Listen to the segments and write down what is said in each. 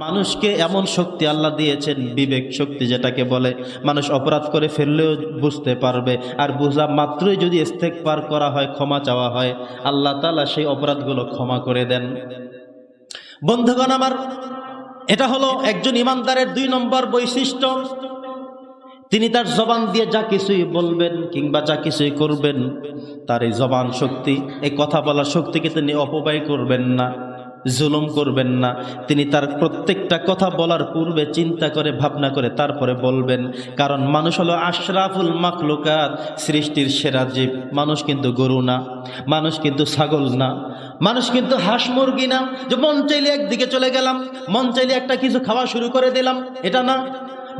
মানুষকে এমন শক্তি আল্লাহ দিয়েছেন, বিবেক শক্তি যেটাকে বলে, মানুষ অপরাধ করে ফেললেও বুঝতে পারবে। আর বোঝা মাত্রই যদি স্টেক পার করা হয়, ক্ষমা চাওয়া হয়, আল্লাহ তালা সেই অপরাধগুলো ক্ষমা করে দেন। বন্ধুগণ আমার, এটা হলো একজন ইমানদারের দুই নম্বর বৈশিষ্ট্য। তিনি তার জবান দিয়ে যা কিছুই বলবেন কিংবা যা কিছুই করবেন তার এই জবান শক্তি। এই কথা বলার শক্তিকে তিনি অপব্যয় করবেন না। জুলুম করবেন না। তিনি তার প্রত্যেকটা কথা বলার পূর্বে চিন্তা করে, ভাবনা করে, তারপরে বলবেন। কারণ মানুষ হলো আশরাফুল মাকলুকাত সৃষ্টির সেরা জীব। মানুষ কিন্তু গরু না, মানুষ কিন্তু ছাগল না, মানুষ কিন্তু হাঁস মুরগি না। যে মন চাইলে একদিকে চলে গেলাম, মন চাইলে একটা কিছু খাওয়া শুরু করে দিলাম, এটা না।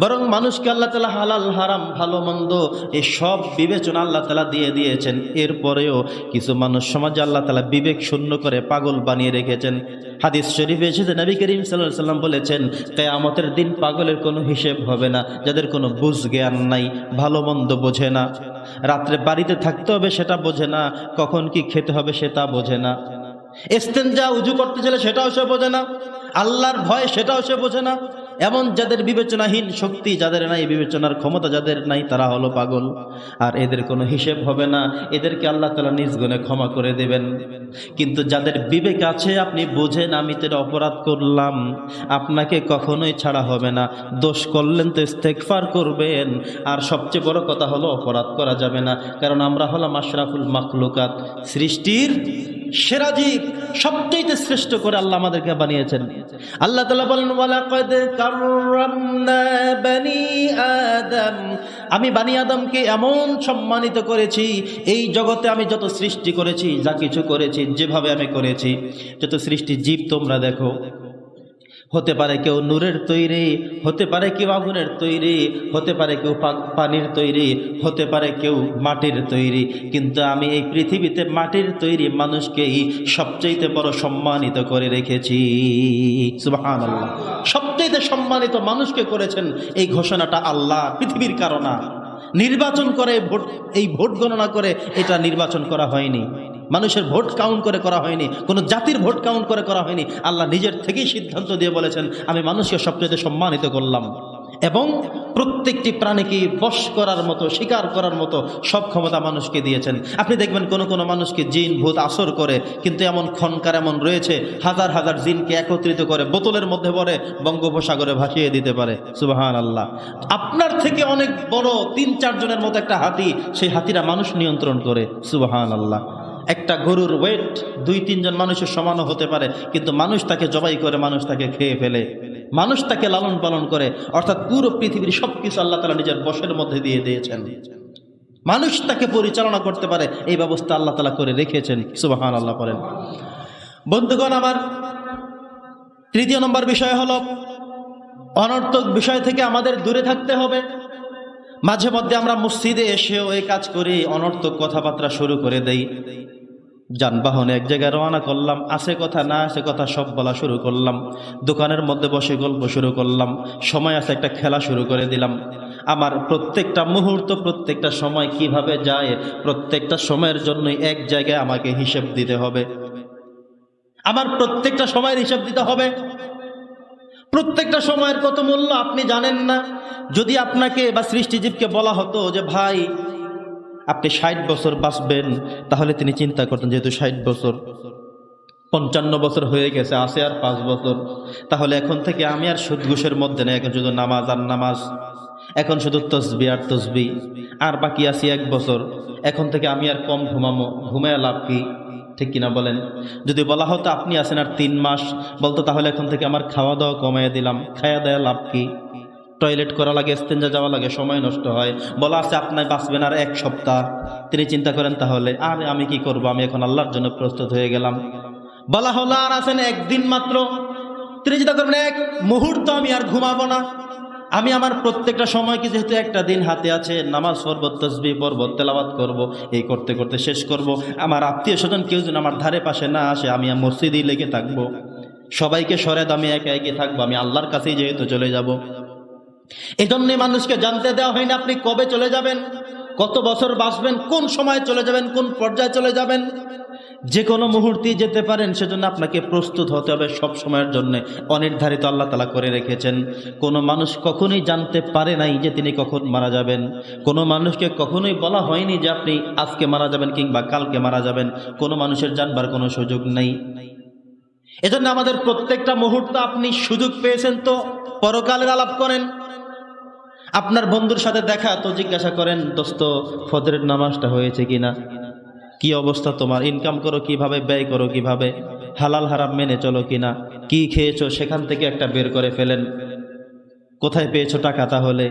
বরং মানুষকে আল্লাহ তালা হালাল, হারাম, ভালো, মন্দ এই সব বিবেচনা আল্লাহ তালা দিয়ে দিয়েছেন। এরপরেও কিছু মানুষ সমাজে আল্লাহ তালা বিবেক শূন্য করে পাগল বানিয়ে রেখেছেন। হাদিস শরীফে এসেছে, নবী করিম সাল্লাহ সাল্লাম বলেছেন, কেয়ামতের দিন পাগলের কোনো হিসেব হবে না, যাদের কোনো বুঝ জ্ঞান নাই, ভালো, মন্দ বোঝে না। রাত্রে বাড়িতে থাকতে হবে সেটা বোঝে না, কখন কি খেতে হবে সেটা বোঝে না। এস্তেন যা উজু করতে চলে সেটাও সে বোঝে না, আল্লাহর ভয় সেটাও সে বোঝে না। এমন যাদের বিবেচনাহীন শক্তি, যাদের নাই বিবেচনার ক্ষমতা, যাদের নাই তারা হলো পাগল। আর এদের কোনো হিসেব হবে না। এদেরকে আল্লাহ তালা নিজ গুণে ক্ষমা করে দেবেন। কিন্তু যাদের বিবেক আছে, আপনি বোঝেন আমি তো অপরাধ করলাম। আপনাকে কখনোই ছাড়া হবে না। দোষ করলেন তো ইস্তেকফার করবেন। আর সবচেয়ে বড় কথা হলো, অপরাধ করা যাবে না। কারণ আমরা হলাম আশরাফুল মাকলুকাত সৃষ্টির সেরা জীব সবচেয়ে শ্রেষ্ঠ করে আল্লাহ আমাদেরকে বানিয়েছেন। আল্লাহ বলেন, ওয়ালাকাদ কাররামনা বানি আদম। আমি বানি আদমকে এমন সম্মানিত করেছি, এই জগতে আমি যত সৃষ্টি করেছি, যা কিছু করেছি, যেভাবে আমি করেছি, যত সৃষ্টি জীব তোমরা দেখো। হতে পারে কেউ নূরের তৈরি, হতে পারে কেউ আগুনের তৈরি, হতে পারে কেউ পানির তৈরি, হতে পারে কেউ মাটির তৈরি। কিন্তু আমি এই পৃথিবীতে মাটির তৈরি মানুষকেই সবচাইতে বড় সম্মানিত করে রেখেছি। সুবাহান সবচাইতে সম্মানিত মানুষকে করেছেন এই ঘোষণাটা আল্লাহ, পৃথিবীর কারণা। নির্বাচন করে ভোট, এই ভোট গণনা করে এটা নির্বাচন করা হয়নি। মানুষের ভোট কাউন্ট করে করা হয়নি, কোনো জাতির ভোট কাউন্ট করে করা হয়নি। আল্লাহ নিজের থেকেই সিদ্ধান্ত দিয়ে বলেছেন, আমি মানুষকে সবচেয়ে সম্মানিত করলাম। এবং প্রত্যেকটি প্রাণীকে বশ করার মতো, শিকার করার মতো সব ক্ষমতা মানুষকে দিয়েছেন। আপনি দেখবেন কোনো কোনো মানুষকে জিন, ভূত আসর করে, কিন্তু এমন খনকার এমন রয়েছে, হাজার হাজার জিনকে একত্রিত করে বোতলের মধ্যে পরে বঙ্গোপসাগরে ভাসিয়ে দিতে পারে। সুবাহান আল্লাহ আপনার থেকে অনেক বড় তিন চারজনের মতো একটা হাতি, সেই হাতিরা মানুষ নিয়ন্ত্রণ করে। সুবাহান আল্লাহ একটা গরুর ওয়েট দুই, তিনজন মানুষের সমানও হতে পারে, কিন্তু মানুষ তাকে জবাই করে, মানুষ তাকে খেয়ে ফেলে। মানুষ তাকে লালন পালন করে, অর্থাৎ পুরো পৃথিবীর সব কিছু আল্লাহ তালা নিজের বসের মধ্যে দিয়ে দিয়েছেন। মানুষ তাকে পরিচালনা করতে পারে, এই ব্যবস্থা আল্লাহ তালা করে রেখেছেন সুবাহান আল্লাহ করেন বন্ধুগণ, আমার তৃতীয় নম্বর বিষয় হলো, অনর্থক বিষয় থেকে আমাদের দূরে থাকতে হবে। মাঝে মধ্যে আমরা মসজিদে এসেও এই কাজ করি, অনর্থক কথাবার্তা শুরু করে দেই। যানবাহনে এক জায়গায় রওনা করলাম আসে কথা না আসে কথা সব বলা শুরু করলাম। দোকানের মধ্যে বসে গল্প শুরু করলাম, সময় আছে একটা খেলা শুরু করে দিলাম। আমার প্রত্যেকটা মুহূর্ত, প্রত্যেকটা সময় কীভাবে যায়, প্রত্যেকটা সময়ের জন্যই এক জায়গায় আমাকে হিসেব দিতে হবে। আমার প্রত্যেকটা সময়ের হিসেব দিতে হবে। প্রত্যেকটা সময়ের কত মূল্য আপনি জানেন না। যদি আপনাকে বা সৃষ্টিজীবকে বলা হতো যে, ভাই, আপনি ষাট বছর বাঁচবেন, তাহলে তিনি চিন্তা করতেন, যেহেতু ষাট বছর, পঞ্চান্ন বছর হয়ে গেছে, আছে আর পাঁচ বছর। তাহলে এখন থেকে আমি আর সুদ ঘুষের মধ্যে নেই, এখন শুধু নামাজ আর নামাজ। এখন শুধু তসবি আর তসবি। আর বাকি আছি এক বছর। এখন থেকে আমি আর কম ঘুমামো, ঘুমায় লাভ কি? ঠিক কিনা বলেন? যদি বলা হতো আপনি আছেন আর তিন মাস, বলতো তাহলে এখন থেকে আমার খাওয়া দাওয়া কমাইয়া দিলাম। খাওয়া দেওয়া লাভ কি? টয়লেট করা লাগে স্তেঞ্জা যাওয়া লাগে, সময় নষ্ট হয়। বলা আছে আপনার বাঁচবেন আর এক সপ্তাহ। তিনি চিন্তা করেন তাহলে, আর আমি কি করব? আমি এখন আল্লাহর জন্য প্রস্তুত হয়ে গেলাম। বলা হলো আর আছেন একদিন মাত্র। তিনি চিন্তা করবেন, এক মুহূর্ত আমি আর ঘুমাবো না। আমি আমার প্রত্যেকটা সময়কে যেহেতু একটা দিন হাতে আছে, নামাজ পড়ব তসবি পড়ব তেলাবাত করব, এই করতে করতে শেষ করব। আমার আত্মীয় স্বজন কেউ যেন আমার ধারে পাশে না আসে, আমি মসজিদেই লেগে থাকব। সবাইকে সরে দামে একে একে থাকব, আমি আল্লাহর কাছেই যেহেতু চলে যাব। এই জন্যে মানুষকে জানতে দেওয়া হয়নি আপনি কবে চলে যাবেন, কত বছর বাঁচবেন, কোন সময় চলে যাবেন, কোন পর্যায়ে চলে যাবেন। যে কোনো মুহূর্তেই যেতে পারেন, সেজন্য আপনাকে প্রস্তুত হতে হবে সব সময়ের জন্য। অনির্ধারিত আল্লাহ তালা করে রেখেছেন। কোনো মানুষ কখনোই জানতে পারে নাই যে তিনি কখন মারা যাবেন। কোনো মানুষকে কখনোই বলা হয়নি যে আপনি আজকে মারা যাবেন কিংবা কালকে মারা যাবেন। কোনো মানুষের জানবার কোনো সুযোগ নেই। এজন্য আমাদের প্রত্যেকটা মুহূর্ত আপনি সুযোগ পেয়েছেন তো? পরকালের আলাপ করেন। আপনার বন্ধুর সাথে দেখা তো জিজ্ঞাসা করেন, দোস্ত, ফজরের নামাজটা হয়েছে কিনা? কি অবস্থা তোমার? ইনকাম করো, কীভাবে ব্যয় করো, কীভাবে? হালাল হারাম মেনে চলো কিনা? কি খেয়েছো? সেখান থেকে একটা বের করে ফেলেন। কোথায় পেয়েছ টাকা তাহলে?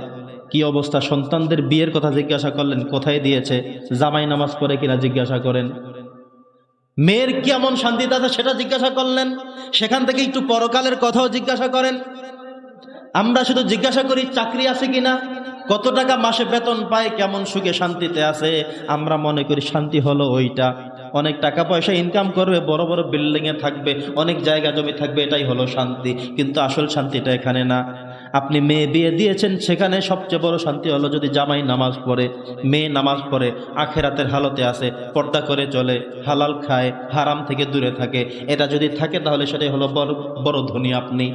কি অবস্থা? সন্তানদের বিয়ের কথা জিজ্ঞাসা করলেন, কোথায় দিয়েছে? জামাই নামাজ পড়ে কিনা জিজ্ঞাসা করেন। মেয়ের কেমন শান্তিতে আছে সেটা জিজ্ঞাসা করলেন। সেখান থেকে একটু পরকালের কথাও জিজ্ঞাসা করেন। আমরা শুধু জিজ্ঞাসা করি, চাকরি আছে কিনা? কত টাকা মাসে বেতন পায়, কেমন সুখে শান্তিতে আছে? আমরা মনে করি শান্তি হলো ওইটা। অনেক টাকা পয়সা ইনকাম করবে, বড় বড় বিল্ডিং এ থাকবে, অনেক জায়গা জমি থাকবে, এটাই হলো শান্তি। কিন্তু আসল শান্তিটা এখানে না। আপনি মেয়ে বিয়ে দিয়েছেন, সেখানে সবচেয়ে বড় শান্তি হলো যদি জামাই নামাজ পড়ে, মেয়ে নামাজ পড়ে, আখেরাতের হালতে আছে পর্দা করে চলে, হালাল খায়, হারাম থেকে দূরে থাকে। এটা যদি থাকে তাহলে সেটাই হলো বড় বড় ধনী আপনি।